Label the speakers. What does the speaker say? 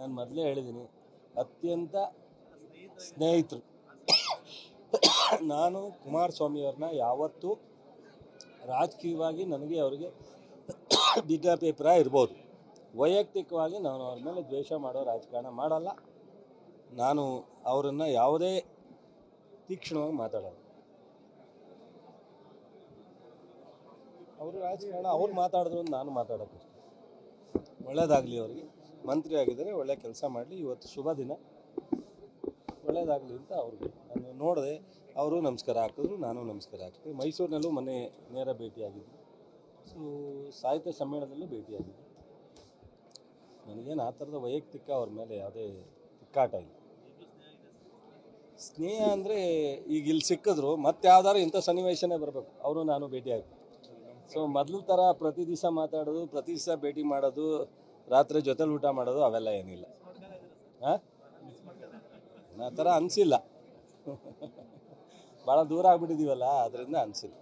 Speaker 1: ನಾನು ಮೊದಲೇ ಹೇಳಿದ್ದೀನಿ ಅತ್ಯಂತ ಸ್ನೇಹಿತರು. ನಾನು ಕುಮಾರಸ್ವಾಮಿಯವ್ರನ್ನ ಯಾವತ್ತೂ ರಾಜಕೀಯವಾಗಿ ನನಗೆ ಅವರಿಗೆ ಭಿನ್ನಾಭಿಪ್ರಾಯ ಇರ್ಬೋದು. ವೈಯಕ್ತಿಕವಾಗಿ ನಾನು ಅವ್ರ ಮೇಲೆ ದ್ವೇಷ ಮಾಡೋ ರಾಜಕಾರಣ ಮಾಡಲ್ಲ. ನಾನು ಅವರನ್ನು ಯಾವುದೇ ತೀಕ್ಷ್ಣವಾಗಿ ಮಾತಾಡಲ್ಲ. ಅವರು ರಾಜಕಾರಣ, ಅವ್ರು ಮಾತಾಡಿದ್ರು ನಾನು ಮಾತಾಡೋಕ್ಕೆ ಒಳ್ಳೇದಾಗಲಿ ಅವರಿಗೆ. ಮಂತ್ರಿ ಆಗಿದ್ದಾರೆ, ಒಳ್ಳೆ ಕೆಲಸ ಮಾಡಲಿ. ಇವತ್ತು ಶುಭ ದಿನ. ಒಳ್ಳೆಯದಾಗಲಿ ಅಂತ ಅವ್ರಿಗೆ. ನಾನು ನೋಡಿದೆ, ಅವರು ನಮಸ್ಕಾರ ಹಾಕಿದ್ರು, ನಾನು ನಮಸ್ಕಾರ ಹಾಕಿದೆ. ಮೈಸೂರಿನಲ್ಲೂ ಮೊನ್ನೆ ನೇರ ಭೇಟಿಯಾಗಿದ್ದೆ. ಸೊ ಸಾಹಿತ್ಯ ಸಮ್ಮೇಳನದಲ್ಲೂ ಭೇಟಿಯಾಗಿದ್ದೆ. ನನಗೇನು ಆ ಥರದ ವೈಯಕ್ತಿಕ ಅವ್ರ ಮೇಲೆ ಯಾವುದೇ ತಿಕ್ಕಾಟ ಇಲ್ಲ. ಸ್ನೇಹ ಅಂದರೆ ಈಗ ಇಲ್ಲಿ ಸಿಕ್ಕಿದ್ರು, ಮತ್ತೆ ಯಾವ್ದಾದ್ರು ಇಂಥ ಸನ್ನಿವೇಶನೇ ಬರಬೇಕು. ಅವರು ನಾನು ಭೇಟಿಯಾಗಿ. ಸೊ ಮೊದಲ ಥರ ಪ್ರತಿ ದಿವಸ ಮಾತಾಡೋದು, ಪ್ರತಿ ದಿವಸ ಭೇಟಿ ಮಾಡೋದು ರಾತ್ರಿ ಜೊತೆಲಿ ಊಟ ಮಾಡೋದು ಅವೆಲ್ಲ ಏನಿಲ್ಲ. ಆ? ಥರ ಅನಿಸಿಲ್ಲ. ಭಾಳ ದೂರ ಆಗ್ಬಿಟ್ಟಿದ್ದೀವಲ್ಲ ಅದರಿಂದ ಅನಿಸಿಲ್ಲ.